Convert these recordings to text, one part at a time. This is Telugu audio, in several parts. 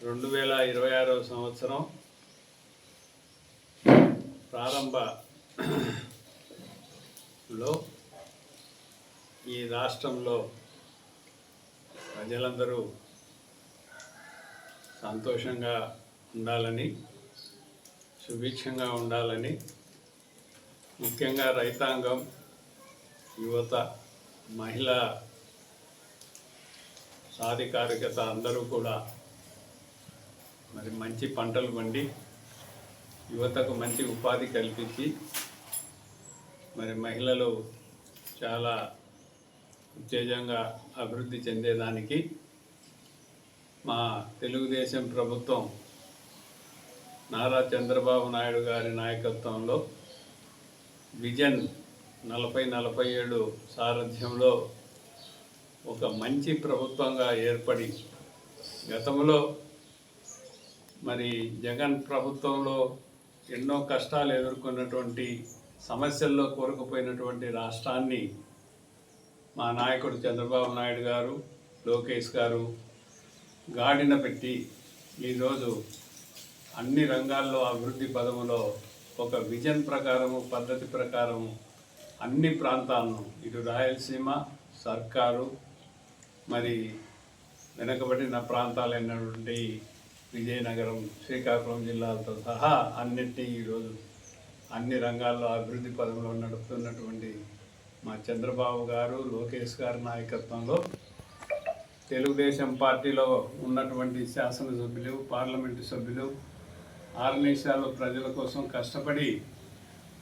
రెండు వేల ఇరవై ఆరవ సంవత్సరం ప్రారంభలో ఈ రాష్ట్రంలో ప్రజలందరూ సంతోషంగా ఉండాలని సుభిక్షంగా ఉండాలని ముఖ్యంగా రైతాంగం యువత మహిళా సాధికారికత అందరూ కూడా మరి మంచి పంటలు పండి యువతకు మంచి ఉపాధి కల్పించి మరి మహిళలు చాలా ఉత్తేజంగా అభివృద్ధి చెందేదానికి మా తెలుగుదేశం ప్రభుత్వం నారా చంద్రబాబు నాయుడు గారి నాయకత్వంలో విజన్ నలభై నలభై ఏడు సారథ్యంలో ఒక మంచి ప్రభుత్వంగా ఏర్పడి గతంలో మరి జగన్ ప్రభుత్వంలో ఎన్నో కష్టాలు ఎదుర్కొన్నటువంటి సమస్యల్లో కోరుకుపోయినటువంటి రాష్ట్రాన్ని మా నాయకుడు చంద్రబాబు నాయుడు గారు లోకేష్ గారు గాడిన పెట్టి ఈరోజు అన్ని రంగాల్లో అభివృద్ధి పదములో ఒక విజన్ ప్రకారము పద్ధతి ప్రకారము అన్ని ప్రాంతాలను ఇటు రాయలసీమ సర్కారు మరి వెనుకబడిన ప్రాంతాలైనటువంటి విజయనగరం శ్రీకాకుళం జిల్లాలతో సహా అన్నింటినీ ఈరోజు అన్ని రంగాల్లో అభివృద్ధి పదంలో నడుపుతున్నటువంటి మా చంద్రబాబు గారు లోకేష్ గారి నాయకత్వంలో తెలుగుదేశం పార్టీలో ఉన్నటువంటి శాసనసభ్యులు పార్లమెంటు సభ్యులు ఆర్గనైజాలు ప్రజల కోసం కష్టపడి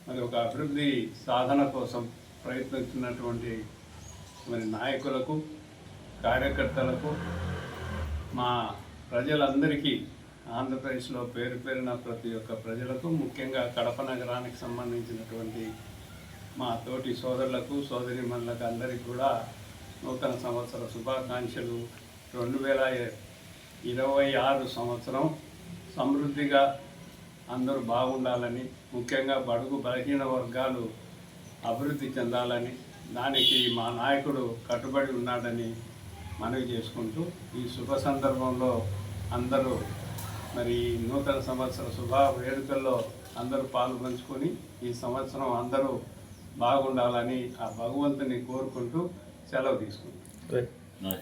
మరి ఒక అభివృద్ధి సాధన కోసం ప్రయత్నిస్తున్నటువంటి మరి నాయకులకు కార్యకర్తలకు మా ప్రజలందరికీ ఆంధ్రప్రదేశ్లో పేరు పేరున ప్రతి ఒక్క ప్రజలకు ముఖ్యంగా కడప నగరానికి సంబంధించినటువంటి మా తోటి సోదరులకు సోదరిమణులకు అందరికీ కూడా నూతన సంవత్సర శుభాకాంక్షలు. రెండు వేల ఇరవై ఆరు సంవత్సరం సమృద్ధిగా అందరూ బాగుండాలని ముఖ్యంగా బడుగు బలహీన వర్గాలు అభివృద్ధి చెందాలని దానికి మా నాయకుడు కట్టుబడి ఉన్నాడని మనవి చేసుకుంటూ ఈ శుభ సందర్భంలో అందరూ మరి నూతన సంవత్సర శుభ వేడుకల్లో అందరూ పాల్పంచుకొని ఈ సంవత్సరం అందరూ బాగుండాలని ఆ భగవంతుని కోరుకుంటూ సెలవు తీసుకుంటాం